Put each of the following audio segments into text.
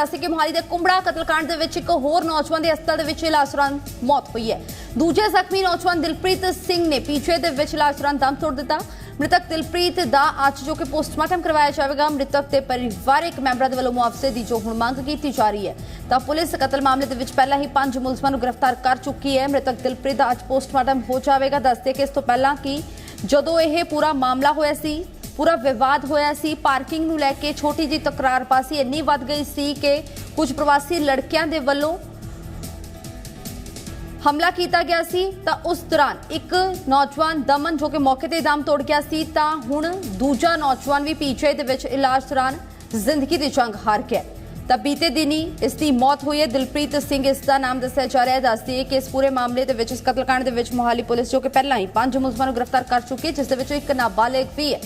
ਦੱਸੇ ਕਿ ਮੋਹਾਲੀ ਦੇ ਕੁੰਬੜਾ ਕਤਲकांड ਦੇ ਵਿੱਚ ਇੱਕ ਹੋਰ ਨੌਜਵਾਨ ਦੇ ਹਸਪਤਾਲ ਦੇ ਵਿੱਚ ਇਲਾਜ ਦੌਰਾਨ ਮੌਤ ਹੋਈ ਹੈ। ਦੂਜੇ ਜ਼ਖਮੀ ਨੌਜਵਾਨ ਦਿਲਪ੍ਰੀਤ ਸਿੰਘ ਨੇ ਪੀਛੇ ਦੇ ਵਿੱਚ ਇਲਾਜ ਦੌਰਾਨ ਦਮ ਤੋੜ ਦਿੱਤਾ। ਮ੍ਰਿਤਕ ਦਿਲਪ੍ਰੀਤ ਦਾ ਅੱਜ ਜੋ ਕਿ ਪੋਸਟਮਾਰਟਮ ਕਰਵਾਇਆ ਜਾਵੇਗਾ, ਮ੍ਰਿਤਕ ਦੇ ਪਰਿਵਾਰਕ ਮੈਂਬਰਾਂ ਦੇ ਵੱਲੋਂ ਮੁਆਵਜ਼ੇ ਦੀ ਜੋ ਹੁਣ ਮੰਗ ਕੀਤੀ ਜਾ ਰਹੀ ਹੈ। ਤਾਂ ਪੁਲਿਸ ਕਤਲ ਮਾਮਲੇ ਦੇ ਵਿੱਚ ਪਹਿਲਾਂ ਹੀ ਪੰਜ ਮੁਲਜ਼ਮਾਂ ਨੂੰ ਗ੍ਰਿਫਤਾਰ ਕਰ ਚੁੱਕੀ ਹੈ। ਮ੍ਰਿਤਕ ਦਿਲਪ੍ਰੀਤ ਦਾ ਅੱਜ ਪੋਸਟਮਾਰਟਮ ਹੋ ਜਾਵੇਗਾ। ਦੱਸਦੇ ਕਿ ਇਸ ਤੋਂ ਪਹਿਲਾਂ ਕਿ ਜਦੋਂ ਇਹ ਪੂਰਾ ਮਾਮਲਾ ਹੋਇਆ ਸੀ ਪੂਰਾ ਵਿਵਾਦ ਹੋਇਆ ਸੀ। ਪਾਰਕਿੰਗ ਨੂੰ ਲੈ ਕੇ ਛੋਟੀ ਜੀ ਪਾਸੀ ਇੰਨੀ ਵੱਧ ਗਈ ਸੀ ਕਿ ਕੁਝ ਪ੍ਰਵਾਸੀ ਲੜਕਿਆਂ ਦੇ ਵੱਲੋਂ ਹਮਲਾ ਕੀਤਾ ਗਿਆ ਸੀ। ਤਾਂ ਉਸ ਦੌਰਾਨ ਇੱਕ ਨੌਜਵਾਨ ਦਮਨ ਜੋ ਕਿ ਮੌਕੇ ਤੇ ਦਮ ਤੋੜ ਗਿਆ ਸੀ, ਤਾਂ ਹੁਣ ਦੂਜਾ ਨੌਜਵਾਨ ਵੀ ਪੀਛੇ ਦੇ ਵਿੱਚ ਇਲਾਜ ਦੌਰਾਨ ਜ਼ਿੰਦਗੀ ਦੀ ਜੰਗ ਹਾਰ ਗਿਆ। ਤਾਂ ਬੀਤੇ ਦਿਨੀ ਇਸ ਦੀ ਮੌਤ ਹੋਈ ਹੈ। ਦਿਲਪ੍ਰੀਤ ਸਿੰਘ ਇਸ ਦਾ ਨਾਮ ਦੱਸਿਆ ਜਾ ਰਿਹਾ ਹੈ। ਦੱਸਦੀ ਹੈ ਕਿ ਇਸ ਪੂਰੇ ਮਾਮਲੇ ਦੇ ਵਿੱਚ ਇਸ ਕਤਲकांड ਦੇ ਵਿੱਚ ਮੋਹਾਲੀ ਪੁਲਿਸ ਜੋ ਕਿ ਪਹਿਲਾਂ ਹੀ ਪੰਜ ਮੁਲਜ਼ਮਾਂ ਨੂੰ ਗ੍ਰਿਫਤਾਰ ਕਰ ਚੁੱਕੀ ਹੈ, ਜਿਸ ਦੇ ਵਿੱਚੋਂ ਇੱਕ ਨਾਬਾਲਿਗ ਵੀ ਹੈ।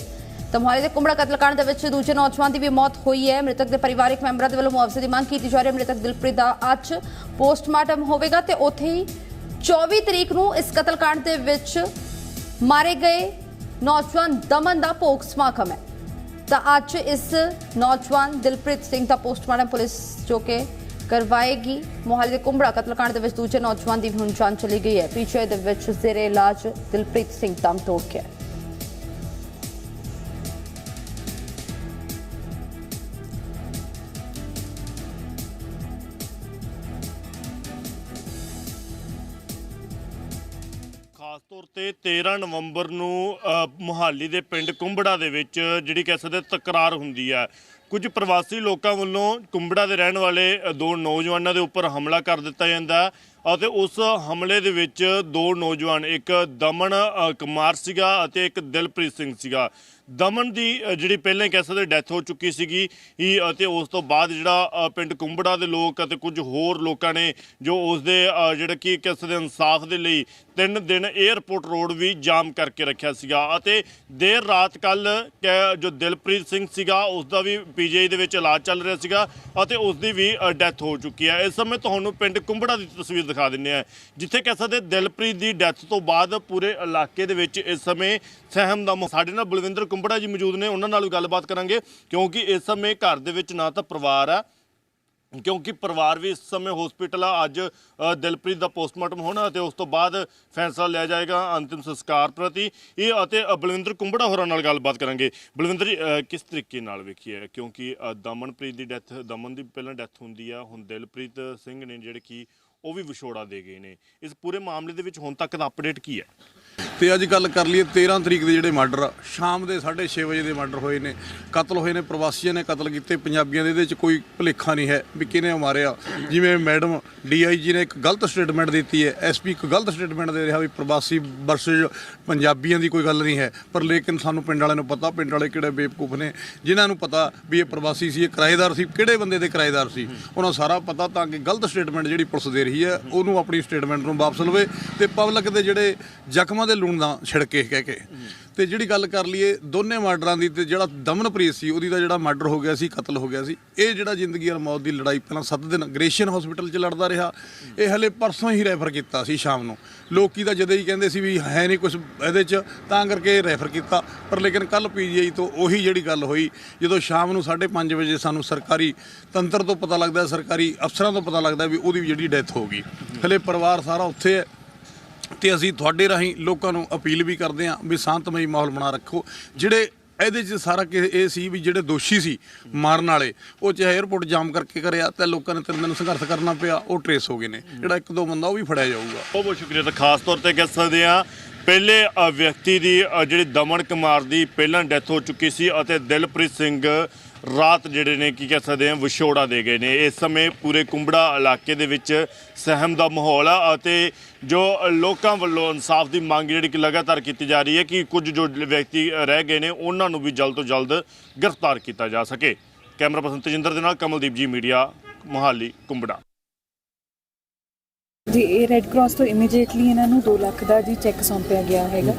ਤਾਂ ਮੋਹਾਲੀ ਦੇ ਕੁੰਬੜਾ ਕਤਲकांड ਦੇ ਵਿੱਚ ਦੂਜੇ ਨੌਜਵਾਨ ਦੀ ਵੀ ਮੌਤ ਹੋਈ ਹੈ। ਮ੍ਰਿਤਕ ਦੇ ਪਰਿਵਾਰਕ ਮੈਂਬਰਾਂ ਦੇ ਵੱਲੋਂ ਮੁਆਵਜ਼ੇ ਦੀ ਮੰਗ ਕੀਤੀ ਜਾ ਰਹੀ ਹੈ। ਮ੍ਰਿਤਕ ਦਿਲਪ੍ਰੀਤ ਦਾ ਅੱਜ ਪੋਸਟਮਾਰਟਮ ਹੋਵੇਗਾ ਤੇ ਉੱਥੇ ਹੀ 24 ਤਰੀਕ ਨੂੰ ਇਸ ਕਤਲकांड ਦੇ ਵਿੱਚ ਮਾਰੇ ਗਏ ਨੌਜਵਾਨ ਦਮਨ ਦਾ ਭੋਗ ਸਮਾਗਮ ਹੈ। ਤਾਂ ਅੱਜ ਇਸ ਨੌਜਵਾਨ ਦਿਲਪ੍ਰੀਤ ਸਿੰਘ ਦਾ ਪੋਸਟਮਾਰਟਮ ਪੁਲਿਸ ਜੋ ਕਿ ਕਰਵਾਏਗੀ। ਮੋਹਾਲੀ ਦੇ ਕੁੰਬੜਾ ਕਤਲकांड ਦੇ ਵਿੱਚ ਦੂਜੇ ਨੌਜਵਾਨ ਦੀ ਵੀ ਹੁਣ ਜਾਨ ਚਲੀ ਗਈ ਹੈ। ਪੀਛੇ ਦੇ ਵਿੱਚ ਜ਼ੇਰੇ ਇਲਾਜ ਦਿਲਪ੍ਰੀਤ ਸਿੰਘ ਦਮ ਤੋੜ ਗਿਆ 13 ਨਵੰਬਰ ਨੂੰ ਅ, ਮੁਹਾਲੀ ਦੇ ਪਿੰਡ ਕੁੰਬੜਾ ਦੇ ਵਿੱਚ ਜਿਹੜੀ ਕਹਿ ਸਕਦੇ ਤਕਰਾਰ ਹੁੰਦੀ ਹੈ ਕੁਝ ਪ੍ਰਵਾਸੀ ਲੋਕਾਂ ਵੱਲੋਂ ਕੁੰਬੜਾ ਦੇ ਰਹਿਣ ਵਾਲੇ ਦੋ ਨੌਜਵਾਨਾਂ ਦੇ ਉੱਪਰ ਹਮਲਾ ਕਰ ਦਿੱਤਾ ਜਾਂਦਾ ਅਤੇ ਉਸ ਹਮਲੇ ਦੇ ਵਿੱਚ ਦੋ ਨੌਜਵਾਨ ਇੱਕ ਦਮਨ ਕੁਮਾਰ ਸੀਗਾ ਅਤੇ ਇੱਕ ਦਿਲਪ੍ਰੀਤ ਸਿੰਘ ਸੀਗਾ। ਦਮਨ ਦੀ ਅ, ਜਿਹੜੀ ਪਹਿਲਾਂ ਹੀ ਕਹਿ ਸਕਦੇ ਡੈਥ ਹੋ ਚੁੱਕੀ ਸੀਗੀ ਹੀ ਅਤੇ ਉਸ ਤੋਂ ਬਾਅਦ ਜਿਹੜਾ ਅ, ਪਿੰਡ ਕੁੰਬੜਾ ਦੇ ਲੋਕ ਅਤੇ ਕੁਝ ਹੋਰ ਲੋਕਾਂ ਨੇ ਜੋ ਉਸ ਦੇ ਅ, ਜਿਹੜਾ ਕਿ ਕਹਿ ਸਕਦੇ ਇਨਸਾਫ ਦੇ ਲਈ ਤਿੰਨ ਦਿਨ 에ਅਰਪੋਰਟ ਰੋਡ ਵੀ ਜਾਮ ਕਰਕੇ ਰੱਖਿਆ ਸੀਗਾ। ਅਤੇ ਦੇਰ ਰਾਤ ਕੱਲ ਜੋ ਦਿਲਪ੍ਰੀਤ ਸਿੰਘ ਸੀਗਾ ਉਸ ਦਾ ਵੀ ਪੀਜੀਆਈ ਦੇ ਵਿੱਚ ਇਲਾਜ ਚੱਲ ਰਿਹਾ ਸੀਗਾ ਅਤੇ ਉਸ ਦੀ ਵੀ ਡੈਥ ਹੋ ਚੁੱਕੀ ਹੈ। ਇਸ ਸਮੇਂ ਤੁਹਾਨੂੰ ਪਿੰਡ ਕੁੰਬੜਾ ਦੀ ਤਸਵੀਰ ਦਿਖਾ ਦਿੰਨੇ ਆ ਜਿੱਥੇ ਕਹਿ ਸਕਦੇ ਦਿਲਪ੍ਰੀਤ ਦੀ ਡੈਥ ਤੋਂ ਬਾਅਦ ਪੂਰੇ ਇਲਾਕੇ ਦੇ ਵਿੱਚ ਇਸ ਸਮੇਂ ਸਹਿਮ ਦਾ ਸਾਡੇ ਨਾਲ ਬਲਵਿੰਦਰ ਕੁੰਬੜਾ ਜੀ ਮੌਜੂਦ ਨੇ, ਉਹਨਾਂ ਨਾਲ ਵੀ ਗੱਲਬਾਤ ਕਰਾਂਗੇ, ਕਿਉਂਕਿ ਇਸ ਸਮੇਂ ਘਰ ਦੇ ਵਿੱਚ ਨਾ ਤਾਂ ਪਰਿਵਾਰ ਆ, ਕਿਉਂਕਿ ਪਰਿਵਾਰ ਵੀ ਇਸ ਸਮੇਂ ਹਸਪੀਟਲ ਆ। ਅੱਜ ਦਿਲਪ੍ਰੀਤ ਦਾ ਪੋਸਟਮਾਰਟਮ ਹੋਣਾ ਅਤੇ ਉਸ ਤੋਂ ਬਾਅਦ ਫੈਸਲਾ ਲਿਆ ਜਾਏਗਾ ਅੰਤਿਮ ਸੰਸਕਾਰ ਪ੍ਰਤੀ। ਇਹ ਅਤੇ ਬਲਵਿੰਦਰ ਕੁੰਬੜਾ ਹੋਰਾਂ ਨਾਲ ਗੱਲਬਾਤ ਕਰਾਂਗੇ। ਬਲਵਿੰਦਰ ਜੀ ਕਿਸ ਤਰੀਕੇ ਨਾਲ ਵੇਖੀਏ? ਕਿਉਂਕਿ ਦਮਨਪ੍ਰੀਤ ਦੀ ਡੈਥ ਦਮਨ ਦੀ ਪਹਿਲਾਂ ਡੈਥ ਹੁੰਦੀ ਆ, ਹੁਣ ਦਿਲਪ੍ਰੀਤ ਸਿੰਘ ਨੇ ਜਿਹੜੇ ਕਿ ਉਹ ਵੀ ਵਿਛੋੜਾ ਦੇ ਗਏ ਨੇ। ਇਸ ਪੂਰੇ ਮਾਮਲੇ ਦੇ ਵਿੱਚ ਹੁਣ ਤੱਕ ਦਾ ਅਪਡੇਟ ਕੀ ਹੈ? ਤੇ ਅੱਜ ਗੱਲ ਕਰ ਲਈਏ 13 ਤਰੀਕ ਦੇ ਜਿਹੜੇ ਮਰਡਰ ਆ, ਸ਼ਾਮ ਦੇ 6:30 ਵਜੇ ਦੇ ਮਰਡਰ ਹੋਏ ਨੇ ਕਤਲ ਹੋਏ ਨੇ ਪ੍ਰਵਾਸੀਆਂ ਨੇ ਕਤਲ ਕੀਤੇ ਪੰਜਾਬੀਆਂ ਦੇ ਇਹਦੇ ਵਿੱਚ ਕੋਈ ਭੁਲੇਖਾ ਨਹੀਂ ਹੈ ਵੀ ਕਿਹਨੇ ਮਾਰਿਆ। ਜਿਵੇਂ ਮੈਡਮ ਡੀਆਈਜੀ ਨੇ ਇੱਕ ਗਲਤ ਸਟੇਟਮੈਂਟ ਦਿੱਤੀ ਹੈ ਐਸਪੀ ਇੱਕ ਗਲਤ ਸਟੇਟਮੈਂਟ ਦੇ ਰਿਹਾ ਵੀ ਪ੍ਰਵਾਸੀ ਵਰਸਸ ਪੰਜਾਬੀਆਂ ਦੀ ਕੋਈ ਗੱਲ ਨਹੀਂ ਹੈ ਪਰ ਲੇਕਿਨ ਸਾਨੂੰ ਪਿੰਡ ਵਾਲਿਆਂ ਨੂੰ ਪਤਾ ਪਿੰਡ ਵਾਲੇ ਕਿਹੜੇ ਬੇਵਕੂਫ ਨੇ ਜਿਨ੍ਹਾਂ ਨੂੰ ਪਤਾ ਵੀ ਇਹ ਪ੍ਰਵਾਸੀ ਸੀ ਇਹ ਕਿਰਾਏਦਾਰ ਸੀ ਕਿਹੜੇ ਬੰਦੇ ਦੇ ਕਿਰਾਏਦਾਰ ਸੀ ਉਹਨਾਂ ਨੂੰ ਸਾਰਾ ਪਤਾ ਤਾਂ ਕਿ ਗਲਤ ਸਟੇਟਮੈਂਟ ਜਿਹੜੀ ਪੁਲਿਸ ਦੇ ਰਹੀ ਹੈ ਉਹਨੂੰ ਆਪਣੀ ਸਟੇਟਮੈਂਟ ਨੂੰ ਵਾਪਸ ਲਵੇ ਤੇ ਪਬਲਿਕ ਦੇ ਜਿਹੜੇ ਜ਼ਖਮਾਂ ਦੇ ਲੂਣ ਦਾ ਛਿੜਕੇ ਕਹਿ ਕੇ। ਤੇ ਜਿਹੜੀ ਗੱਲ ਕਰ ਲਈਏ, ਦੋਨੇ ਮਰਡਰਾਂ ਦੀ ਤੇ ਜਿਹੜਾ ਦਮਨਪ੍ਰੀਤ ਸੀ, ਉਹਦੀ ਦਾ ਜਿਹੜਾ ਮਰਡਰ ਹੋ ਗਿਆ ਸੀ, ਕਤਲ ਹੋ ਗਿਆ ਸੀ। ਇਹ ਜਿਹੜਾ ਜ਼ਿੰਦਗੀ ਔਰ ਮੌਤ ਦੀ ਲੜਾਈ ਪਹਿਲਾਂ 7 ਦਿਨ ਗ੍ਰੇਸ਼ੀਅਨ ਹਸਪੀਟਲ 'ਚ ਲੜਦਾ ਰਿਹਾ, ਇਹ ਹਲੇ ਪਰਸੋਂ ਹੀ ਰੈਫਰ ਕੀਤਾ ਸੀ ਸ਼ਾਮ ਨੂੰ। ਲੋਕੀ ਤਾਂ ਜਦੋਂ ਹੀ ਕਹਿੰਦੇ ਸੀ ਵੀ ਹੈ ਨਹੀਂ ਕੁਝ ਇਹਦੇ 'ਚ, ਤਾਂ ਕਰਕੇ ਰੈਫਰ ਕੀਤਾ। ਪਰ ਲੇਕਿਨ ਕੱਲ ਪੀਜੀਆਈ ਤੋਂ ਉਹੀ ਜਿਹੜੀ ਗੱਲ ਹੋਈ, ਜਦੋਂ ਸ਼ਾਮ ਨੂੰ 5:30 ਵਜੇ ਸਾਨੂੰ ਸਰਕਾਰੀ ਤੰਤਰ ਤੋਂ ਪਤਾ ਲੱਗਦਾ, ਸਰਕਾਰੀ ਅਫਸਰਾਂ ਤੋਂ ਪਤਾ ਲੱਗਦਾ ਵੀ ਉਹਦੀ ਜਿਹੜੀ ਡੈਥ ਹੋ ਗਈ। ਹਲੇ ਪਰਿਵਾਰ ਸਾਰਾ ਉੱਥੇ ਹੈ। ਤੇ ਅਸੀਂ ਤੁਹਾਡੇ ਰਾਹੀਂ ਲੋਕਾਂ ਨੂੰ ਅਪੀਲ ਵੀ ਕਰਦੇ ਹਾਂ ਵੀ ਸ਼ਾਂਤਮਈ ਮਾਹੌਲ ਬਣਾ ਰੱਖੋ। ਜਿਹੜੇ ਇਹਦੇ 'ਚ ਸਾਰਾ ਕਿ ਇਹ ਸੀ ਵੀ ਜਿਹੜੇ ਦੋਸ਼ੀ ਸੀ ਮਾਰਨ ਵਾਲੇ, ਉਹ ਚਾਹੇ 에어ਪੋਰਟ ਜਾਮ ਕਰਕੇ ਕਰਿਆ ਤੇ ਲੋਕਾਂ ਨੇ ਤਿੰਨ ਦਿਨ ਸੰਘਰਸ਼ ਕਰਨਾ ਪਿਆ, ਉਹ ਟਰੇਸ ਹੋ ਗਏ ਨੇ। ਜਿਹੜਾ ਇੱਕ ਦੋ ਬੰਦਾ ਉਹ ਵੀ ਫੜਿਆ ਜਾਊਗਾ। ਬਹੁਤ ਬਹੁਤ ਸ਼ੁਕਰੀਆ ਤਾਂ ਖਾਸ ਤੌਰ ਤੇ ਕਹਿ ਸਕਦੇ ਆ ਪਹਿਲੇ ਵਿਅਕਤੀ ਦੀ ਜਿਹੜੀ ਦਮਨ ਕੁਮਾਰ ਦੀ ਪਹਿਲਾਂ ਡੈਥ ਹੋ ਚੁੱਕੀ ਸੀ ਅਤੇ ਦਿਲਪ੍ਰੀਤ ਸਿੰਘ ਰਾਤ ਜਿਹੜੇ ਨੇ, ਕੀ ਕਹਿ ਸਕਦੇ ਆ, ਵਿਛੋੜਾ ਦੇ ਗਏ ਨੇ। ਇਸ ਸਮੇਂ ਪੂਰੇ ਕੁੰਬੜਾ ਇਲਾਕੇ ਦੇ ਵਿੱਚ ਸਹਿਮ ਦਾ ਮਾਹੌਲ ਆ ਅਤੇ ਜੋ ਲੋਕਾਂ ਵੱਲੋਂ ਇਨਸਾਫ ਦੀ ਮੰਗ ਜਿਹੜੀ ਕਿ ਲਗਾਤਾਰ ਕੀਤੀ ਜਾ ਰਹੀ ਹੈ ਕਿ ਕੁਝ ਜੋ ਵਿਅਕਤੀ ਰਹਿ ਗਏ ਨੇ, ਉਹਨਾਂ ਨੂੰ ਵੀ ਜਲਦ ਤੋਂ ਜਲਦ ਗ੍ਰਿਫਤਾਰ ਕੀਤਾ ਜਾ ਸਕੇ। ਕੈਮਰਾ ਪਰਸਨ ਤਜਿੰਦਰ ਦੇ ਨਾਲ ਕਮਲਦੀਪ ਜੀ, ਮੀਡੀਆ, ਮੁਹਾਲੀ, ਕੁੰਬੜਾ। ਜੀ, ਇਹ ਰੈੱਡ ਕਰਾਸ ਤੋਂ ਇਮੀਡੀਏਟਲੀ ਇਹਨਾਂ ਨੂੰ 2 ਲੱਖ ਦਾ ਜੀ ਚੈੱਕ ਸੌਂਪਿਆ ਗਿਆ ਹੈਗਾ।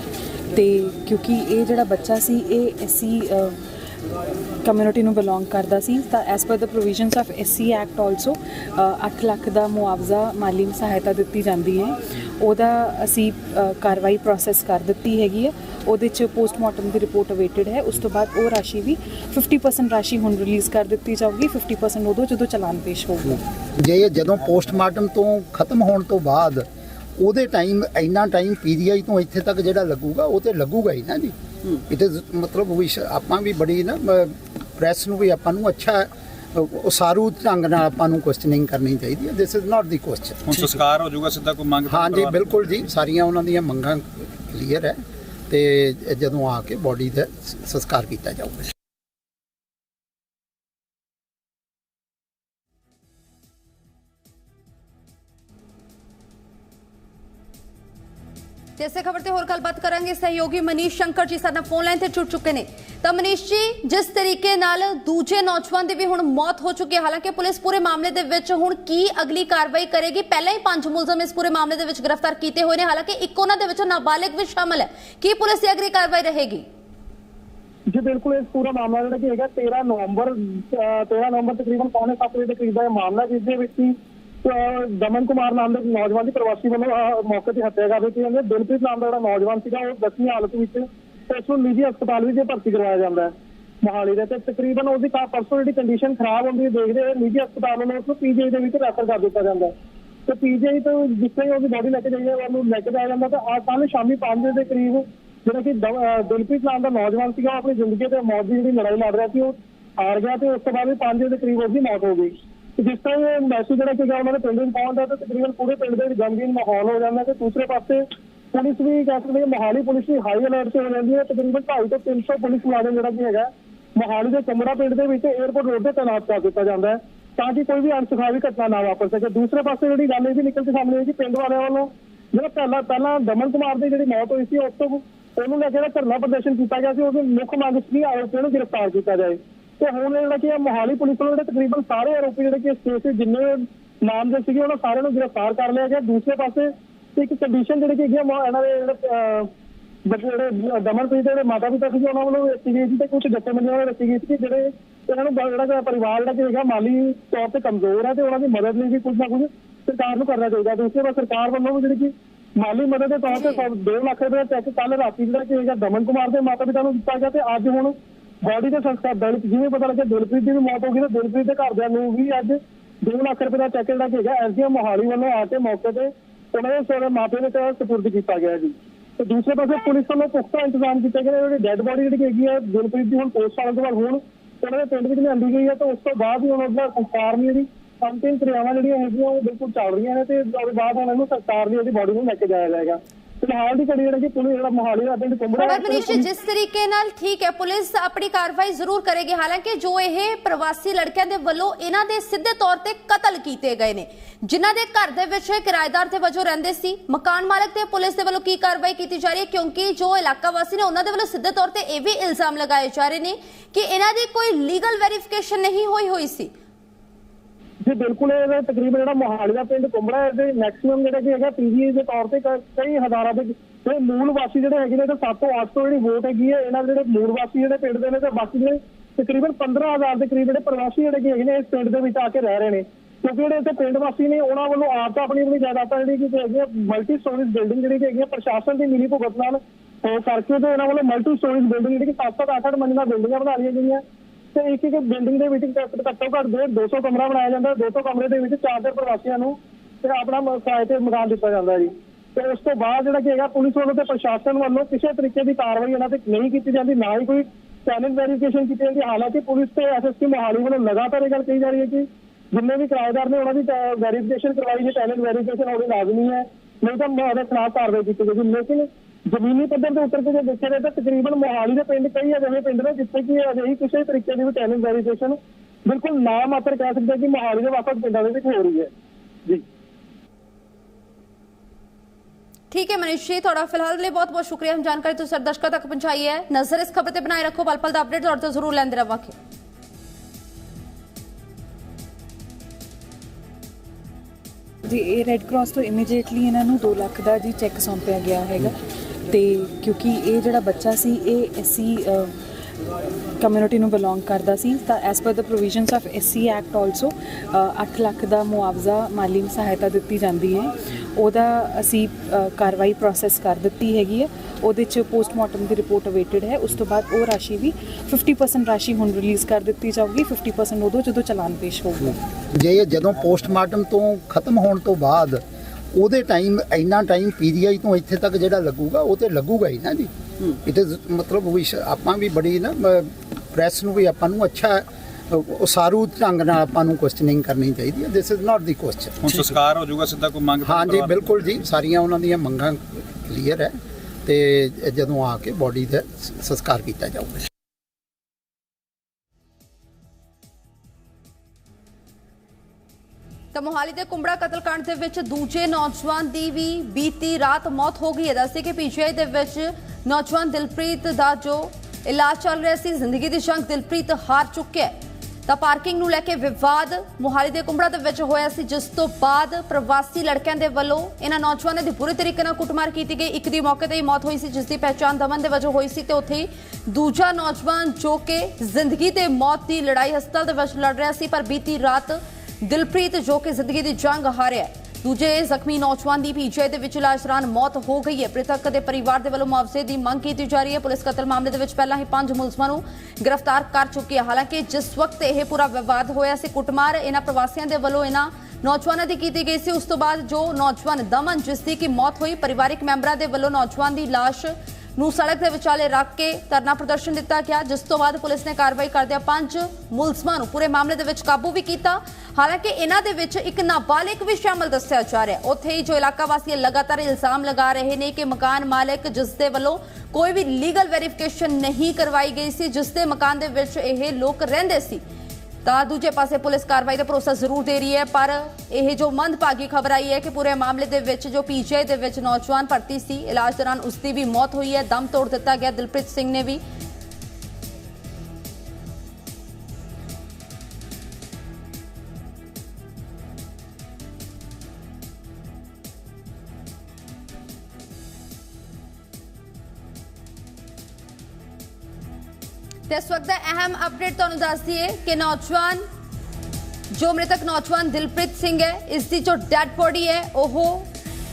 ਤੇ ਕਿਉਂਕਿ ਇਹ ਜਿਹੜਾ ਬੱਚਾ ਸੀ, ਇਹ ਅਸੀਂ ਕਮਿਊਨਿਟੀ ਨੂੰ ਬਿਲੋਂਗ ਕਰਦਾ ਸੀ, ਤਾਂ as per the provisions of SC act also 8 lakh ਦਾ ਮੁਆਵਜ਼ਾ ਮਾਲੀ ਸਹਾਇਤਾ ਦਿੱਤੀ ਜਾਂਦੀ ਹੈ। ਉਹਦਾ ਅਸੀਂ ਕਾਰਵਾਈ ਪ੍ਰੋਸੈਸ ਕਰ ਦਿੱਤੀ ਹੈਗੀ ਹੈ। ਉਹਦੇ ਚ ਪੋਸਟਮਾਰਟਮ ਦੀ ਰਿਪੋਰਟ ਅਵੇਟਡ ਹੈ। ਉਸ ਤੋਂ ਬਾਅਦ ਉਹ ਰਾਸ਼ੀ ਵੀ 50% ਰਾਸ਼ੀ ਹੁਣ ਰਿਲੀਜ਼ ਕਰ ਦਿੱਤੀ ਜਾਊਗੀ। 50% ਉਦੋਂ ਜਦੋਂ ਚਲਾਨ ਪੇਸ਼ ਹੋਊਗਾ। ਜੇ ਜਦੋਂ ਪੋਸਟਮਾਰਟਮ ਤੋਂ ਖਤਮ ਹੋਣ ਤੋਂ ਬਾਅਦ, ਉਹਦੇ ਟਾਈਮ ਇੰਨਾ ਟਾਈਮ ਪੀਜੀਆਈ ਤੋਂ ਇੱਥੇ ਤੱਕ ਜਿਹੜਾ ਲੱਗੂਗਾ, ਉਹ ਤੇ ਲੱਗੂਗਾ ਹੀ ਨਾ ਜੀ। ਇਜ਼ ਮਤਲਬ ਵੀ ਆਪਾਂ ਵੀ ਬੜੀ ਨਾ ਪ੍ਰੈਸ ਨੂੰ ਵੀ ਆਪਾਂ ਨੂੰ ਅੱਛਾ ਉਸਾਰੂ ਢੰਗ ਨਾਲ ਆਪਾਂ ਨੂੰ ਕੁਐਸਚਨਿੰਗ ਕਰਨੀ ਚਾਹੀਦੀ ਹੈ। This is not the question ਹੁਣ ਸੰਸਕਾਰ ਹੋ ਜਾਊਗਾ ਸਿੱਧਾ ਕੋਈ ਮੰਗ ਹਾਂ ਜੀ ਬਿਲਕੁਲ ਜੀ। ਸਾਰੀਆਂ ਉਹਨਾਂ ਦੀਆਂ ਮੰਗਾਂ ਕਲੀਅਰ ਹੈ ਤੇ ਜਦੋਂ ਆ ਕੇ ਬਾਡੀ ਦਾ ਸੰਸਕਾਰ ਕੀਤਾ ਜਾਊਗਾ। ਤੇ ਇਸੇ ਖਬਰ ਤੇ ਹੋਰ ਗੱਲਬਾਤ ਕਰਾਂਗੇ। ਸਹਿਯੋਗੀ ਮਨੀਸ਼ ਸ਼ੰਕਰ ਜੀ ਸਾਡੇ ਫੋਨ ਲਾਈਨ ਤੇ ਜੁੜ ਚੁੱਕੇ ਨੇ। ਤਾਂ ਮਨੀਸ਼ ਜੀ, ਜਿਸ ਤਰੀਕੇ ਨਾਲ ਦੂਜੇ ਨੌਜਵਾਨ ਦੀ ਵੀ ਹੁਣ ਮੌਤ ਹੋ ਚੁੱਕੀ ਹੈ, ਹਾਲਾਂਕਿ ਪੁਲਿਸ ਪੂਰੇ ਮਾਮਲੇ ਦੇ ਵਿੱਚ ਹੁਣ ਕੀ ਅਗਲੀ ਕਾਰਵਾਈ ਕਰੇਗੀ? ਪਹਿਲਾਂ ਹੀ ਪੰਜ ਮੁਲਜ਼ਮ ਇਸ ਪੂਰੇ ਮਾਮਲੇ ਦੇ ਵਿੱਚ ਗ੍ਰਿਫਤਾਰ ਕੀਤੇ ਹੋਏ ਨੇ, ਹਾਲਾਂਕਿ ਇੱਕ ਉਹਨਾਂ ਦੇ ਵਿੱਚ ਨਾਬਾਲਿਗ ਵੀ ਸ਼ਾਮਲ ਹੈ। ਕੀ ਪੁਲਿਸ ਦੀ ਅਗਲੀ ਕਾਰਵਾਈ ਰਹੇਗੀ? ਜੀ, ਬਿਲਕੁਲ ਇਸ ਪੂਰਾ ਮਾਮਲਾ ਜਿਹੜਾ ਕਿ ਹੈਗਾ 13 ਨਵੰਬਰ 13 ਨਵੰਬਰ ਤਕਰੀਬਨ ਪੌਣੇ 7 ਵਜੇ ਦੇ ਕਰੀਬ ਦਾ ਮਾਮਲਾ ਜਿਸ ਦੇ ਵਿੱਚ ਦਮਨ ਕੁਮਾਰ ਨਾਮ ਦੇ ਨੌਜਵਾਨ ਦੀ ਪ੍ਰਵਾਸੀ ਵੱਲੋਂ ਮੌਕੇ ਤੇ ਹੱਤਿਆ ਕਰ ਦਿੱਤੀ ਜਾਂਦੀ ਹੈ। ਦਿਲਪ੍ਰੀਤ ਨਾਮ ਦਾ ਜਿਹੜਾ ਨੌਜਵਾਨ ਸੀਗਾ, ਉਹ ਦਸਵੀਂ ਹਾਲਤ ਵਿੱਚ ਉਸ ਨੂੰ ਨਿੱਜੀ ਹਸਪਤਾਲ ਵਿੱਚ ਭਰਤੀ ਕਰਵਾਇਆ ਜਾਂਦਾ ਹੈ, ਮੋਹਾਲੀ ਦੇ ਤੇ ਤਕਰੀਬਨ ਉਹਦੀ ਕਾ ਪਰਸੋਂ ਜਿਹੜੀ ਕੰਡੀਸ਼ਨ ਖਰਾਬ ਹੁੰਦੀ ਹੈ, ਦੇਖਦੇ ਹੋਏ ਨਿੱਜੀ ਹਸਪਤਾਲ ਵੱਲੋਂ ਉਸ ਨੂੰ ਪੀਜੀਆਈ ਦੇ ਵਿੱਚ ਰੈਫਰ ਕਰ ਦਿੱਤਾ ਜਾਂਦਾ ਹੈ। ਤੇ ਪੀਜੀਆਈ ਤੋਂ ਜਿੱਥੇ ਹੀ ਉਹਦੀ ਬੋਡੀ ਲੈ ਕੇ ਜਾਈਏ ਉਹਨੂੰ ਲੈ ਕੇ ਜਾਇਆ ਜਾਂਦਾ ਤਾਂ ਅੱਜ ਕੱਲ੍ਹ ਸ਼ਾਮੀ 5 ਵਜੇ ਦੇ ਕਰੀਬ ਜਿਹੜਾ ਕਿ ਦਿਲਪ੍ਰੀਤ ਨਾਮ ਦਾ ਨੌਜਵਾਨ ਸੀਗਾ, ਉਹ ਆਪਣੀ ਜ਼ਿੰਦਗੀ ਤੇ ਮੌਤ ਦੀ ਜਿਹੜੀ ਲੜਾਈ ਲੜ ਰਿਹਾ ਸੀ, ਉਹ ਹਾਰ ਗਿਆ ਤੇ ਉਸ ਤੋਂ ਬਾਅਦ ਵੀ 5 ਵਜੇ ਦੇ ਕਰੀਬ ਉਹਦੀ ਮੌਤ ਹੋ ਗਈ। ਜਿਸ ਤਰ੍ਹਾਂ ਇਹ ਮੈਸੇਜ ਜਿਹੜਾ ਕਿ ਉਹਨਾਂ ਦੇ ਪਿੰਡ ਵਿੱਚ ਪਹੁੰਚਦਾ ਤੇ ਤਕਰੀਬਨ ਪੂਰੇ ਪਿੰਡ ਦੇ ਵਿੱਚ ਗਮਗੀਨ ਮਾਹੌਲ ਹੋ ਜਾਂਦਾ ਤੇ ਦੂਸਰੇ ਪਾਸੇ ਪੁਲਿਸ ਵੀ ਕਹਿ ਸਕਦੇ ਹਾਂ ਮੋਹਾਲੀ ਪੁਲਿਸ ਵੀ ਹਾਈ ਅਲਰਟ ਤੇ ਹੋ ਜਾਂਦੀ ਹੈ। ਤਕਰੀਬਨ 250 ਤੋਂ 300 ਪੁਲਿਸ ਮੁਲਾਜ਼ਮ ਜਿਹੜਾ ਕਿ ਹੈਗਾ, ਮੋਹਾਲੀ ਦੇ ਕਮਰਾ ਪਿੰਡ ਦੇ ਵਿੱਚ 에ਅਰਪੋਰਟ ਰੋਡ ਤੇ ਤੈਨਾਤ ਕਰ ਦਿੱਤਾ ਜਾਂਦਾ ਹੈ ਤਾਂ ਕਿ ਕੋਈ ਵੀ ਅਣਸੁਖਾਵੀ ਘਟਨਾ ਨਾ ਵਾਪਰ ਸਕੇ। ਦੂਸਰੇ ਪਾਸੇ ਜਿਹੜੀ ਗੱਲ ਇਹ ਵੀ ਨਿਕਲ ਕੇ ਸਾਹਮਣੇ ਆਈ ਕਿ ਪਿੰਡ ਵਾਲਿਆਂ ਵੱਲੋਂ ਜਿਹੜਾ ਪਹਿਲਾਂ ਪਹਿਲਾਂ ਦਮਨ ਕੁਮਾਰ ਦੀ ਜਿਹੜੀ ਮੌਤ ਹੋਈ ਸੀ, ਉਸ ਤੋਂ ਉਹਨੂੰ ਲੈ ਕੇ ਜਿਹੜਾ ਧਰਨਾ ਪ੍ਰਦਰਸ਼ਨ ਕੀਤਾ ਗਿਆ ਸੀ, ਉਹਦੇ ਮੁੱਖ ਮੰਗ ਸੀ ਆਰੋਪੀਆਂ ਨੂੰ ਗ੍ਰਿਫਤਾਰ ਕੀਤਾ ਜਾਏ। ਤੇ ਹੁਣ ਜਿਹੜਾ ਕਿ ਮੋਹਾਲੀ ਪੁਲਿਸ ਵੱਲੋਂ ਜਿਹੜੇ ਤਕਰੀਬਨ ਸਾਰੇ ਆਰੋਪੀ ਜਿਹੜੇ ਕਿ ਇਸ ਕੇਸ ਦੇ ਜਿੰਨੇ ਨਾਮਜ਼ਦ ਸੀਗੇ ਉਹਨਾਂ ਸਾਰਿਆਂ ਨੂੰ ਗ੍ਰਿਫਤਾਰ ਕਰ ਲਿਆ ਗਿਆ। ਦੂਸਰੇ ਪਾਸੇ ਇੱਕ ਕੰਡੀਸ਼ਨ ਜਿਹੜੀ ਕਿ ਹੈਗੀ ਆ ਇਹਨਾਂ ਦੇ ਜਿਹੜੇ ਅਹ, ਜਿਹੜੇ ਦਮਨਪ੍ਰੀਤ ਦੇ ਜਿਹੜੇ ਮਾਤਾ ਪਿਤਾ ਸੀਗੇ ਉਹਨਾਂ ਵੱਲੋਂ ਰੱਖੀ ਗਈ ਸੀ ਤੇ ਕੁਝ ਜਥੇਬੰਦੀਆਂ ਵੱਲੋਂ ਰੱਖੀ ਗਈ ਸੀ ਕਿ ਜਿਹੜੇ ਇਹਨਾਂ ਨੂੰ ਜਿਹੜਾ ਕਿ ਪਰਿਵਾਰ ਜਿਹੜਾ ਕਿ ਹੈਗਾ ਮਾਲੀ ਤੌਰ ਤੇ ਕਮਜ਼ੋਰ ਹੈ ਤੇ ਉਹਨਾਂ ਦੀ ਮਦਦ ਲਈ ਵੀ ਕੁਝ ਨਾ ਕੁਝ ਸਰਕਾਰ ਨੂੰ ਕਰਨਾ ਚਾਹੀਦਾ। ਦੂਸਰੇ ਪਾਸੇ ਸਰਕਾਰ ਵੱਲੋਂ ਵੀ ਜਿਹੜੀ ਕਿ ਮਾਲੀ ਮਦਦ ਦੇ ਤੌਰ ਤੇ 2 ਲੱਖ ਰੁਪਏ ਚੈੱਕ ਕੱਲ ਰਾਤੀ ਜਿਹੜਾ ਕਿ ਹੈਗਾ ਦਮਨ ਕੁਮਾਰ ਦੇ ਮਾਤਾ ਪਿਤਾ ਨੂੰ ਦਿੱਤਾ ਗਿਆ ਤੇ ਅੱਜ ਹੁਣ ਬਾਡੀ ਦੇ ਸੰਸਕਾਰ ਦਲ ਜਿਵੇਂ ਪਤਾ ਲੱਗਿਆ ਦਿਲਪ੍ਰੀਤ ਦੀ ਵੀ ਮੌਤ ਹੋ ਗਈ ਤੇ ਦਿਲਪ੍ਰੀਤ ਦੇ ਘਰਦਿਆਂ ਨੂੰ ਵੀ ਅੱਜ 2 ਲੱਖ ਰੁਪਏ ਦਾ ਚੈੱਕ ਜਿਹੜਾ ਕਿ ਹੈਗਾ ਐਸਡੀਐਮ ਮੋਹਾਲੀ ਵੱਲੋਂ ਆ ਕੇ ਮੌਕੇ ਤੇ ਉਹਨਾਂ ਦੇ ਸੋਰੇ ਮਾਪੇ ਦੇ ਤੇ ਸਪੁਰਦ ਕੀਤਾ ਗਿਆ ਜੀ। ਤੇ ਦੂਸਰੇ ਪਾਸੇ ਪੁਲਿਸ ਵੱਲੋਂ ਪੁਖਤਾ ਇੰਤਜ਼ਾਮ ਕੀਤੇ ਗਏ ਨੇ। ਜਿਹੜੀ ਡੈੱਡ ਬੋਡੀ ਜਿਹੜੀ ਹੈਗੀ ਹੈ ਦਿਲਪ੍ਰੀਤ ਦੀ ਹੁਣ ਪੋਸਟਮਾਰਟਮ ਤੋਂ ਬਾਅਦ ਹੁਣ ਉਹਨਾਂ ਦੇ ਪਿੰਡ ਵਿੱਚ ਲਿਆਂਦੀ ਗਈ ਹੈ ਤੇ ਉਸ ਤੋਂ ਬਾਅਦ ਹੀ ਉਹਨਾਂ ਦਾ ਸੰਸਕਾਰ ਦੀ ਜਿਹੜੀ ਅੰਤਿਮ ਕਿਰਿਆਵਾਂ ਜਿਹੜੀਆਂ ਹੈਗੀਆਂ ਉਹ ਬਿਲਕੁਲ ਚੱਲ ਰਹੀਆਂ ਨੇ ਤੇ ਉਹਦੇ ਬਾਅਦ ਉਹਨਾਂ ਨੂੰ ਸਰਕਾਰ ਦੀ ਉਹਦੀ ਬੋਡੀ ਨੂੰ ਲੈ ਕੇ ਜਾਇਆ ਜਾਏਗਾ। ਫਿਲਹਾਲ ਦੀ ਘੜੀ ਜਿਹੜਾ ਕਿ ਪੁਲਿਸ ਜਿਹੜਾ ਮੋਹਾਲੀ ਦਾ ਪਿੰਡ ਕੁੰਬੜਾ ਪਰ ਮਨੀਸ਼ ਜੀ, ਜਿਸ ਤਰੀਕੇ ਨਾਲ ਠੀਕ ਹੈ ਪੁਲਿਸ ਆਪਣੀ ਕਾਰਵਾਈ ਜ਼ਰੂਰ ਕਰੇਗੀ। ਹਾਲਾਂਕਿ ਜੋ ਇਹ ਪ੍ਰਵਾਸੀ ਲੜਕਿਆਂ ਦੇ ਵੱਲੋਂ ਇਹਨਾਂ ਦੇ ਸਿੱਧੇ ਤੌਰ ਤੇ ਕਤਲ ਕੀਤੇ ਗਏ ਨੇ ਜਿਨ੍ਹਾਂ ਦੇ ਘਰ ਦੇ ਵਿੱਚ ਇਹ ਕਿਰਾਏਦਾਰ ਦੇ ਵਜੋਂ ਰਹਿੰਦੇ ਸੀ। ਮਕਾਨ ਮਾਲਕ ਤੇ ਪੁਲਿਸ ਦੇ ਵੱਲੋਂ ਕੀ ਕਾਰਵਾਈ ਕੀਤੀ ਜਾ ਰਹੀ ਹੈ? ਕਿਉਂਕਿ ਜੋ ਇਲਾਕਾ ਵਾਸੀ ਨੇ ਉਹਨਾਂ ਦੇ ਵੱਲੋਂ ਸਿੱਧੇ ਤੌਰ ਤੇ ਇਹ ਵੀ ਇਲਜ਼ਾਮ ਲਗਾਏ ਜਾ ਰਹੇ ਨੇ ਕਿ ਇਹਨਾਂ ਦੀ ਕੋਈ ਲੀਗਲ ਵੈਰੀਫਿਕੇਸ਼ਨ ਨਹੀਂ ਹੋਈ ਹੋਈ ਸੀ। ਜੀ ਬਿਲਕੁਲ ਇਹ ਤਕਰੀਬਨ ਜਿਹੜਾ ਮੋਹਾਲੀ ਦਾ ਪਿੰਡ ਕੁੰਬੜਾ ਇਹਦੇ ਮੈਕਸਿਮਮ ਜਿਹੜਾ ਕਿ ਹੈਗਾ ਪੀਜੀਏ ਦੇ ਤੌਰ ਤੇ ਕਈ ਹਜ਼ਾਰਾਂ ਦੇ ਜਿਹੜੇ ਮੂਲ ਵਾਸੀ ਜਿਹੜੇ ਹੈਗੇ ਨੇ ਤੇ 7 ਤੋਂ 8 ਤੋਂ ਜਿਹੜੀ ਵੋਟ ਹੈਗੀ ਹੈ ਇਹਨਾਂ ਦੇ ਜਿਹੜੇ ਮੂਲ ਵਾਸੀ ਜਿਹੜੇ ਪਿੰਡ ਦੇ ਨੇ ਤੇ ਬਾਕੀ ਜਿਹੜੇ ਤਕਰੀਬਨ 15000 ਦੇ ਕਰੀਬ ਜਿਹੜੇ ਪ੍ਰਵਾਸੀ ਜਿਹੜੇ ਕਿ ਹੈਗੇ ਨੇ ਇਸ ਪਿੰਡ ਦੇ ਵਿੱਚ ਆ ਕੇ ਰਹਿ ਰਹੇ ਨੇ। ਕਿਉਂਕਿ ਜਿਹੜੇ ਇੱਥੇ ਪਿੰਡ ਵਾਸੀ ਨੇ ਉਹਨਾਂ ਵੱਲੋਂ ਆਪ ਤਾਂ ਆਪਣੀ ਆਪਣੀ ਜਾਇਦਾਦਾਂ ਜਿਹੜੀ ਕਿ ਹੈਗੀ ਮਲਟੀ ਸਟੋਰੀਜ਼ ਬਿਲਡਿੰਗ ਜਿਹੜੀ ਕਿ ਹੈਗੀ ਆ, ਪ੍ਰਸ਼ਾਸਨ ਦੀ ਮਿਲੀ ਭੁਗਤ ਨਾਲ ਕਰਕੇ ਤੇ ਇਹਨਾਂ ਵੱਲੋਂ ਮਲਟੀ ਸਟੋਰੀਜ਼ ਬਿਲਡਿੰਗ ਜਿਹੜੀ ਕਿ 7-7 8-8 ਮੰਜ਼ਿਲਾ ਬਿਲਡਿੰਗਾਂ ਬਣਾ ਲਈਆਂ ਗਈਆਂ। ਤੇ ਇੱਕ ਇੱਕ ਬਿਲਡਿੰਗ ਦੇ ਵਿੱਚ ਘੱਟੋ ਘੱਟ ਦੇ 200 ਕਮਰਾ ਬਣਾਇਆ ਜਾਂਦਾ 200 ਕਮਰੇ ਦੇ ਵਿੱਚ ਚਾਰ ਚਾਰ ਪ੍ਰਵਾਸੀਆਂ ਨੂੰ ਤੇ ਆਪਣਾ ਕਿਰਾਏ ਤੇ ਮਕਾਨ ਦਿੱਤਾ ਜਾਂਦਾ ਜੀ। ਤੇ ਉਸ ਤੋਂ ਬਾਅਦ ਜਿਹੜਾ ਕੀ ਹੈਗਾ, ਪੁਲਿਸ ਵੱਲੋਂ ਤੇ ਪ੍ਰਸ਼ਾਸਨ ਵੱਲੋਂ ਕਿਸੇ ਤਰੀਕੇ ਦੀ ਕਾਰਵਾਈ ਇਹਨਾਂ ਤੇ ਨਹੀਂ ਕੀਤੀ ਜਾਂਦੀ, ਨਾ ਹੀ ਕੋਈ ਟੈਨੈਂਟ ਵੈਰੀਫਿਕੇਸ਼ਨ ਕੀਤੀ ਜਾਂਦੀ। ਹਾਲਾਂਕਿ ਪੁਲਿਸ ਤੇ ਐਸਐਸਪੀ ਮੋਹਾਲੀ ਵੱਲੋਂ ਲਗਾਤਾਰ ਇਹ ਗੱਲ ਕਹੀ ਜਾ ਰਹੀ ਹੈ ਕਿ ਜਿੰਨੇ ਵੀ ਕਿਰਾਏਦਾਰ ਨੇ ਉਹਨਾਂ ਦੀ ਵੈਰੀਫਿਕੇਸ਼ਨ ਕਰਵਾਈ ਜੇ ਟੈਨੈਂਟ ਵੈਰੀਫਿਕੇਸ਼ਨ ਹੋਣੀ ਲਾਜ਼ਮੀ ਹੈ, ਨਹੀਂ ਤਾਂ ਉਹਦੇ ਖਿਲਾਫ ਕਾਰਵਾਈ ਕੀਤੀ ਜਾਏਗੀ ਲੇਕਿਨ ਜ਼ਮੀਨੀ ਪੱਧਰ ਤੇ ਉੱਤਰ ਕੇ ਜੇ ਦੇਖਿਆ ਜਾਏ ਤਾਂ ਤਕਰੀਬਨ ਮੋਹਾਲੀ ਦੇ ਪਿੰਡ ਕਈ ਅਜਿਹੇ ਪਿੰਡ ਨੇ ਜਿੱਥੇ ਕਿ ਅਜਿਹੀ ਕਿਸੇ ਤਰੀਕੇ ਦੀ ਵੀ ਵੈਰੀਫਿਕੇਸ਼ਨ ਬਿਲਕੁਲ ਨਾ ਮਾਤਰ ਕਹਿ ਸਕਦੇ ਕਿ ਮੋਹਾਲੀ ਦੇ ਵੱਖ-ਵੱਖ ਪਿੰਡਾਂ ਦੇ ਵਿੱਚ ਹੋ ਰਹੀ ਹੈ। ਜੀ। ਠੀਕ ਹੈ ਮਨੀਸ਼ ਜੀ ਤੁਹਾਡਾ ਫਿਲਹਾਲ ਲਈ ਬਹੁਤ ਬਹੁਤ ਸ਼ੁਕਰੀਆ। ਹਮ ਜਾਣਕਾਰੀ ਤੁਸੀਂ ਸਾਡੇ ਦਰਸ਼ਕਾਂ ਤੱਕ ਪਹੁੰਚਾਈ ਹੈ। ਨਜ਼ਰ ਇਸ ਖਬਰ ਤੇ ਬਣਾਏ ਰੱਖੋ। ਪਲ ਪਲ ਦਾ ਅਪਡੇਟ ਤੁਹਾਡੇ ਤੋਂ ਜ਼ਰੂਰ ਲੈਂਦੇ ਰਵਾਂਗੇ ਜੀ ਇਹ ਰੈੱਡ ਕਰਾਸ ਤੋਂ ਇਮੀਡੀਏਟਲੀ ਇਹਨਾਂ ਨੂੰ 2 ਲੱਖ ਦਾ ਜੀ ਚੈੱਕ ਸੌਂਪਿਆ ਗਿਆ ਹੈਗਾ। ਤੇ ਕਿਉਂਕਿ ਇਹ ਜਿਹੜਾ ਬੱਚਾ ਸੀ, ਇਹ ਐਸੀ ਕਮਿਊਨਿਟੀ ਨੂੰ ਬਿਲੋਂਗ ਕਰਦਾ ਸੀ। ਤਾਂ as per the provisions of SC act also 8 lakh ਦਾ ਮੁਆਵਜ਼ਾ ਮਾਲੀ ਸਹਾਇਤਾ ਦਿੱਤੀ ਜਾਂਦੀ ਹੈ। ਉਹਦਾ ਅਸੀਂ ਕਾਰਵਾਈ ਪ੍ਰੋਸੈਸ ਕਰ ਦਿੱਤੀ ਹੈਗੀ ਹੈ। ਉਹਦੇ ਚ ਪੋਸਟਮਾਰਟਮ ਦੀ ਰਿਪੋਰਟ ਅਵੇਟਡ ਹੈ। ਉਸ ਤੋਂ ਬਾਅਦ ਉਹ ਰਾਸ਼ੀ ਵੀ 50% ਰਾਸ਼ੀ ਹੁਣ ਰਿਲੀਜ਼ ਕਰ ਦਿੱਤੀ ਜਾਊਗੀ। 50% ਉਦੋਂ ਜਦੋਂ ਚਲਾਨ ਪੇਸ਼ ਹੋਊਗਾ। ਜੇ ਜਦੋਂ ਪੋਸਟਮਾਰਟਮ ਤੋਂ ਖਤਮ ਹੋਣ ਤੋਂ ਬਾਅਦ ਉਹਦੇ ਟਾਈਮ ਇੰਨਾ ਟਾਈਮ ਪੀਜੀਆਈ ਤੋਂ ਇੱਥੇ ਤੱਕ ਜਿਹੜਾ ਲੱਗੂਗਾ ਉਹ ਤੇ ਲੱਗੂਗਾ ਹੀ ਨਾ ਜੀ। ਇਟ ਇਜ਼ ਮਤਲਬ ਵੀ ਆਪਾਂ ਵੀ ਬੜੀ ਨਾ ਪ੍ਰੈਸ ਨੂੰ ਵੀ ਆਪਾਂ ਨੂੰ ਅੱਛਾ ਉਹ ਸਾਰੂ ਢੰਗ ਨਾਲ ਆਪਾਂ ਨੂੰ ਕੁਐਸਚਨਿੰਗ ਕਰਨੀ ਚਾਹੀਦੀ ਹੈ। This is not the question ਹੁਣ ਸੰਸਕਾਰ ਹੋ ਜਾਊਗਾ ਸਿੱਧਾ ਕੋਈ ਮੰਗ ਹਾਂ ਜੀ ਬਿਲਕੁਲ ਜੀ। ਸਾਰੀਆਂ ਉਹਨਾਂ ਦੀਆਂ ਮੰਗਾਂ ਕਲੀਅਰ ਹੈ। ਤੇ ਜਦੋਂ ਆ ਕੇ ਬੋਡੀ ਦਾ ਸੰਸਕਾਰ ਕੀਤਾ ਜਾਊਗਾ। ਤਾਂ ਮੋਹਾਲੀ ਦੇ ਕੁੰਬੜਾ ਕਤਲकांड ਦੇ ਵਿੱਚ ਦੂਜੇ ਨੌਜਵਾਨ ਦੀ ਵੀ ਬੀਤੀ ਰਾਤ ਮੌਤ ਹੋ ਗਈ ਹੈ। ਦੱਸਦੇ ਕਿ ਪੀਜੀਆਈ ਦੇ ਵਿੱਚ ਨੌਜਵਾਨ ਦਿਲਪ੍ਰੀਤ ਦਾ ਜੋ ਇਲਾਜ ਚੱਲ ਰਿਹਾ ਸੀ, ਜ਼ਿੰਦਗੀ ਦੀ ਜੰਗ ਦਿਲਪ੍ਰੀਤ ਹਾਰ ਚੁੱਕਿਆ ਤਾਂ ਪਾਰਕਿੰਗ ਨੂੰ ਲੈ ਕੇ ਵਿਵਾਦ ਮੋਹਾਲੀ ਦੇ ਕੁੰਬੜਾ ਦੇ ਵਿੱਚ ਹੋਇਆ ਸੀ, ਜਿਸ ਤੋਂ ਬਾਅਦ ਪ੍ਰਵਾਸੀ ਲੜਕਿਆਂ ਦੇ ਵੱਲੋਂ ਇਹਨਾਂ ਨੌਜਵਾਨਾਂ ਦੀ ਬੁਰੇ ਤਰੀਕੇ ਨਾਲ ਕੁੱਟਮਾਰ ਕੀਤੀ ਗਈ। ਇੱਕ ਦੀ ਮੌਕੇ ਤੇ ਹੀ ਮੌਤ ਹੋਈ ਸੀ, ਜਿਸ ਦੀ ਪਹਿਚਾਣ ਦਮਨ ਦੇ ਵਜੋਂ ਹੋਈ ਸੀ ਤੇ ਉੱਥੇ ਦੂਜਾ ਨੌਜਵਾਨ ਜੋ ਕਿ ਜ਼ਿੰਦਗੀ ਤੇ ਮੌਤ ਦੀ ਲੜਾਈ ਹਸਪਤਾਲ ਦੇ ਵਿੱਚ ਲੜ ਰਿਹਾ ਸੀ, ਪਰ ਬੀਤੀ ਰਾਤ ਦਿਲਪ੍ਰੀਤ ਜੋ ਕਿ ਜ਼ਿੰਦਗੀ ਦੀ ਜੰਗ ਹਾਰਿਆ ਦੂਜੇ ਜ਼ਖਮੀ ਨੌਜਵਾਨ ਦੀ ਪੀਜੀਆਈ ਦੇ ਵਿੱਚ ਇਲਾਜ ਦੌਰਾਨ ਮੌਤ ਹੋ ਗਈ ਹੈ। ਮ੍ਰਿਤਕ ਦੇ ਪਰਿਵਾਰ ਦੇ ਵੱਲੋਂ ਮੁਆਵਜ਼ੇ ਦੀ ਮੰਗ ਕੀਤੀ ਜਾ ਰਹੀ ਹੈ। ਪੁਲਿਸ ਕਤਲ ਮਾਮਲੇ ਦੇ ਵਿੱਚ ਪਹਿਲਾਂ ਹੀ ਪੰਜ ਮੁਲਜ਼ਮਾਂ ਨੂੰ ਗ੍ਰਿਫਤਾਰ ਕਰ ਚੁੱਕੀ ਹੈ। ਹਾਲਾਂਕਿ ਜਿਸ ਵਕਤ ਇਹ ਪੂਰਾ ਵਿਵਾਦ ਹੋਇਆ ਸੀ, ਕੁੱਟਮਾਰ ਇਹਨਾਂ ਪ੍ਰਵਾਸੀਆਂ ਦੇ ਵੱਲੋਂ ਇਹਨਾਂ ਨੌਜਵਾਨਾਂ ਦੀ ਕੀਤੀ ਗਈ ਸੀ। ਉਸ ਤੋਂ ਬਾਅਦ ਜੋ ਨੌਜਵਾਨ ਦਮਨ, ਜਿਸ ਦੀ ਕਿ ਮੌਤ ਹੋਈ, ਪਰਿਵਾਰਕ ਮੈਂਬਰਾਂ ਦੇ ਵੱਲੋਂ ਨੌਜਵਾਨ ਦੀ ਲਾਸ਼ ਨੂੰ ਸੜਕ ਦੇ ਵਿਚਾਲੇ ਰੱਖ ਕੇ ਧਰਨਾ ਪ੍ਰਦਰਸ਼ਨ ਦਿੱਤਾ ਗਿਆ, ਜਿਸ ਤੋਂ ਬਾਅਦ ਪੁਲਿਸ ਨੇ ਕਾਰਵਾਈ ਕਰਦਿਆਂ ਪੰਜ ਮੁਲਜ਼ਮਾਂ ਨੂੰ ਪੂਰੇ ਮਾਮਲੇ ਦੇ ਵਿੱਚ ਕਾਬੂ ਵੀ ਕੀਤਾ। ਹਾਲਾਂਕਿ ਇਹਨਾਂ ਦੇ ਵਿੱਚ ਇੱਕ ਨਾਬਾਲਿਗ ਵੀ ਸ਼ਾਮਲ ਦੱਸਿਆ ਜਾ ਰਿਹਾ ਉੱਥੇ ਹੀ ਜੋ ਇਲਾਕਾ ਵਾਸੀ ਲਗਾਤਾਰ ਇਲਜ਼ਾਮ ਲਗਾ ਰਹੇ ਨੇ ਕਿ ਮਕਾਨ ਮਾਲਕ, ਜਿਸ ਦੇ ਵੱਲੋਂ ਕੋਈ ਵੀ ਲੀਗਲ ਵੈਰੀਫਿਕੇਸ਼ਨ ਨਹੀਂ ਕਰਵਾਈ ਗਈ ਸੀ, ਜਿਸ ਦੇ ਮਕਾਨ ਦੇ ਵਿੱਚ ਇਹ ਲੋਕ ਰਹਿੰਦੇ ਸੀ ਤਾਂ ਦੂਜੇ ਪਾਸੇ ਪੁਲਿਸ ਕਾਰਵਾਈ ਦਾ ਭਰੋਸਾ ਜ਼ਰੂਰ ਦੇ ਰਹੀ ਹੈ, ਪਰ ਇਹ ਜੋ ਮੰਦਭਾਗੀ ਖਬਰ ਆਈ ਹੈ ਕਿ ਪੂਰੇ ਮਾਮਲੇ ਦੇ ਵਿੱਚ ਜੋ ਪੀਜੀਆਈ ਦੇ ਵਿੱਚ ਨੌਜਵਾਨ ਭਰਤੀ ਸੀ, ਇਲਾਜ ਦੌਰਾਨ ਉਸ ਦੀ ਵੀ ਮੌਤ ਹੋਈ ਹੈ, ਦਮ ਤੋੜ ਦਿੱਤਾ ਗਿਆ, ਦਿਲਪ੍ਰੀਤ ਸਿੰਘ ਨੇ ਵੀ। ਤੇ ਇਸ ਵਕਤ ਦਾ ਅਹਿਮ ਅਪਡੇਟ ਤੁਹਾਨੂੰ ਦੱਸ ਦਈਏ ਕਿ ਨੌਜਵਾਨ, ਜੋ ਮ੍ਰਿਤਕ ਨੌਜਵਾਨ ਦਿਲਪ੍ਰੀਤ ਸਿੰਘ ਹੈ, ਇਸ ਦੀ ਜੋ ਡੈੱਡ ਬੋਡੀ ਹੈ, ਉਹ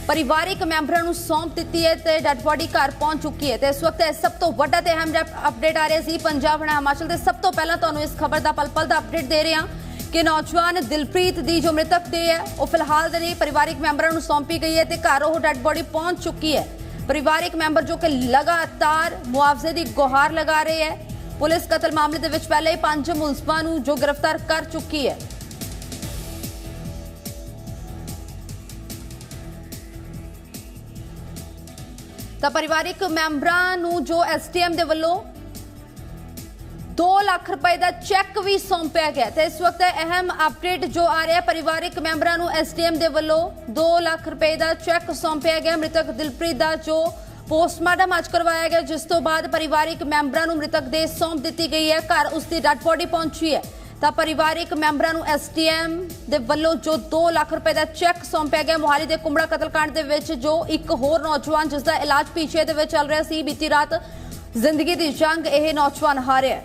ਪਰਿਵਾਰਿਕ ਮੈਂਬਰਾਂ ਨੂੰ ਸੌਂਪ ਦਿੱਤੀ ਹੈ ਤੇ ਡੈੱਡ ਬੋਡੀ ਘਰ ਪਹੁੰਚ ਚੁੱਕੀ ਹੈ ਤੇ ਇਸ ਵਕਤ ਇਹ ਸਭ ਤੋਂ ਵੱਡਾ ਤੇ ਅਹਿਮ ਅਪਡੇਟ ਆ ਰਿਹਾ ਸੀ ਪੰਜਾਬ ਹਣਾ ਹਿਮਾਚਲ ਦੇ, ਸਭ ਤੋਂ ਪਹਿਲਾਂ ਤੁਹਾਨੂੰ ਇਸ ਖਬਰ ਦਾ ਪਲ ਪਲ ਦਾ ਅਪਡੇਟ ਦੇ ਰਹੇ ਹਾਂ ਕਿ ਨੌਜਵਾਨ ਦਿਲਪ੍ਰੀਤ ਦੀ ਜੋ ਮ੍ਰਿਤਕ ਦੇ ਹੈ, ਉਹ ਫਿਲਹਾਲ ਦੇ ਲਈ ਪਰਿਵਾਰਿਕ ਮੈਂਬਰਾਂ ਨੂੰ ਸੌਂਪੀ ਗਈ ਹੈ ਤੇ ਘਰ ਉਹ ਡੈੱਡ ਬੋਡੀ ਪਹੁੰਚ ਚੁੱਕੀ ਹੈ। ਪਰਿਵਾਰਿਕ ਮੈਂਬਰ ਜੋ ਕਿ ਲਗਾਤਾਰ ਮੁਆਵਜ਼ੇ ਦੀ ਗੁਹਾਰ ਲਗਾ ਰਹੇ ਹੈ ਪੁਲਿਸ ਕਤਲ ਮਾਮਲੇ ਦੇ ਵਿੱਚ ਪਹਿਲੇ ਪੰਜ ਮੁਲਜ਼ਮਾਂ ਨੂੰ ਜੋ ਗ੍ਰਿਫਤਾਰ ਕਰ ਚੁੱਕੀ ਹੈ। ਤਾਂ ਪਰਿਵਾਰਿਕ ਮੈਂਬਰਾਂ ਨੂੰ ਜੋ ਐਸਟੀਐਮ ਦੇ ਵੱਲੋਂ 2 ਲੱਖ ਰੁਪਏ ਦਾ ਚੈੱਕ ਵੀ ਸੌਂਪਿਆ ਗਿਆ ਤੇ ਇਸ ਵਕਤ ਅਹਿਮ ਅਪਡੇਟ ਜੋ ਆ ਰਿਹਾ, ਪਰਿਵਾਰਿਕ ਮੈਂਬਰਾਂ ਨੂੰ ਐਸਟੀਐਮ ਦੇ ਵੱਲੋਂ 2 ਲੱਖ ਰੁਪਏ ਦਾ ਚੈੱਕ ਸੌਂਪਿਆ ਗਿਆ। ਮ੍ਰਿਤਕ ਦਿਲਪ੍ਰੀਤ ਦਾ ਜੋ ਪੋਸਟਮਾਰਟਮ ਅੱਜ ਕਰਵਾਇਆ ਗਿਆ, ਜਿਸ ਤੋਂ ਬਾਅਦ ਪਰਿਵਾਰਿਕ ਮੈਂਬਰਾਂ ਨੂੰ ਮ੍ਰਿਤਕ ਦੇ ਸੌਂਪ ਦਿੱਤੀ ਗਈ ਹੈ। ਘਰ ਉਸ ਦੀ ਡੈਡ ਬੋਡੀ ਪਹੁੰਚੀ ਹੈ। ਤਾਂ ਪਰਿਵਾਰਿਕ ਮੈਂਬਰਾਂ ਨੂੰ ਐਸਟੀਐਮ ਦੇ ਵੱਲੋਂ ਜੋ 2 ਲੱਖ ਰੁਪਏ ਦਾ ਚੈੱਕ ਸੌਂਪਿਆ ਗਿਆ, ਮੋਹਾਲੀ ਦੇ ਕੁੰਬੜਾ ਕਤਲकांड ਦੇ ਵਿੱਚ ਜੋ ਇੱਕ ਹੋਰ ਨੌਜਵਾਨ ਜਿਸ ਦਾ ਇਲਾਜ ਪੀਛੇ ਦੇ ਵਿੱਚ ਚੱਲ ਰਿਹਾ ਸੀ, ਬੀਤੀ ਰਾਤ ਜ਼ਿੰਦਗੀ ਦੀ ਜੰਗ ਇਹ ਨੌਜਵਾਨ ਹਾਰਿਆ।